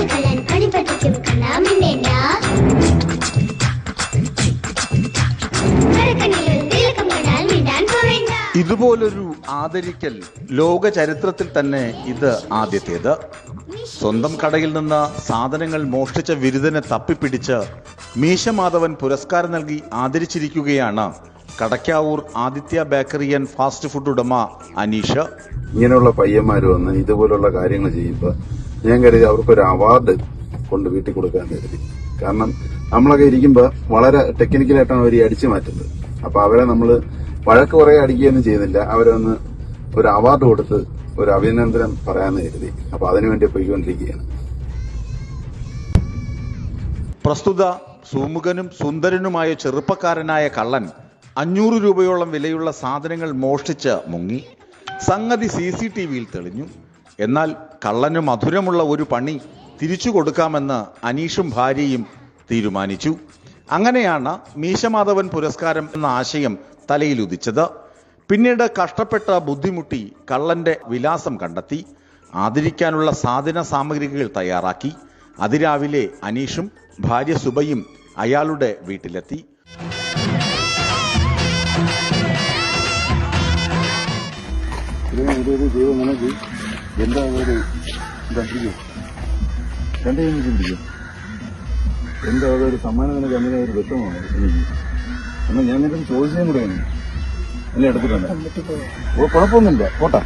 പണി ഇതുപോലൊരു ആദരിക്കൽ ലോക ചരിത്രത്തിൽ തന്നെ ഇത് ആദ്യത്തേത്. സ്വന്തം കടയിൽ നിന്ന് സാധനങ്ങൾ മോഷ്ടിച്ച വിരുദ്ധനെ തപ്പിപ്പിടിച്ച് മീശമാധവൻ പുരസ്കാരം നൽകി ആദരിച്ചിരിക്കുകയാണ് Kadakkavoor Aditya bakery and fast food ഉടമ അനീഷ്. ഇങ്ങനെയുള്ള പയ്യന്മാർ വന്ന് ഇതുപോലുള്ള കാര്യങ്ങൾ ചെയ്യുമ്പോൾ ഞാൻ കരുതി അവർക്കൊരു അവാർഡ് കൊണ്ട് വീട്ടിൽ കൊടുക്കാൻ കരുതി. കാരണം നമ്മളൊക്കെ ഇരിക്കുമ്പോൾ വളരെ ടെക്നിക്കലായിട്ടാണ് അവർ അടിച്ചു മാറ്റുന്നത്. അപ്പൊ അവരെ നമ്മൾ വഴക്ക് കുറെ അടിക്കുകയൊന്നും ചെയ്യുന്നില്ല. അവരൊന്ന് ഒരു അവാർഡ് കൊടുത്ത് ഒരു അഭിനന്ദനം പറയാന്ന് കരുതി. അപ്പൊ അതിനുവേണ്ടി പോയിക്കൊണ്ടിരിക്കുകയാണ്. പ്രസ്തുത സുമുഖനും സുന്ദരനുമായ ചെറുപ്പക്കാരനായ കള്ളൻ അഞ്ഞൂറ് രൂപയോളം വിലയുള്ള സാധനങ്ങൾ മോഷ്ടിച്ച് മുങ്ങി. സംഗതി സി സി ടി വിയിൽ തെളിഞ്ഞു. എന്നാൽ കള്ളന് മധുരമുള്ള ഒരു പണി തിരിച്ചു കൊടുക്കാമെന്ന് അനീഷും ഭാര്യയും തീരുമാനിച്ചു. അങ്ങനെയാണ് മീശമാധവൻ പുരസ്കാരം എന്ന ആശയം തലയിലുദിച്ചത്. പിന്നീട് കഷ്ടപ്പെട്ട ബുദ്ധിമുട്ടി കള്ളന്റെ വിലാസം കണ്ടെത്തി. ആദരിക്കാനുള്ള സാധന സാമഗ്രികൾ തയ്യാറാക്കി. അതിരാവിലെ അനീഷും ഭാര്യ സുബയും അയാളുടെ വീട്ടിലെത്തി. എന്താ ഒരു എന്താ രണ്ടു കഴിഞ്ഞ് ചിന്തിക്കും. എന്താ ഒരു സമ്മാനം നിനക്ക് അങ്ങനെ ഒരു വിഷമമാണ് എനിക്ക്. എന്നാൽ ഞാൻ നിനക്ക് ചോദിച്ചതും കൂടെയാണ് എന്നെ എടുത്തിട്ടുണ്ട്. ഓ കുഴപ്പമൊന്നുമില്ല. പോട്ടാ.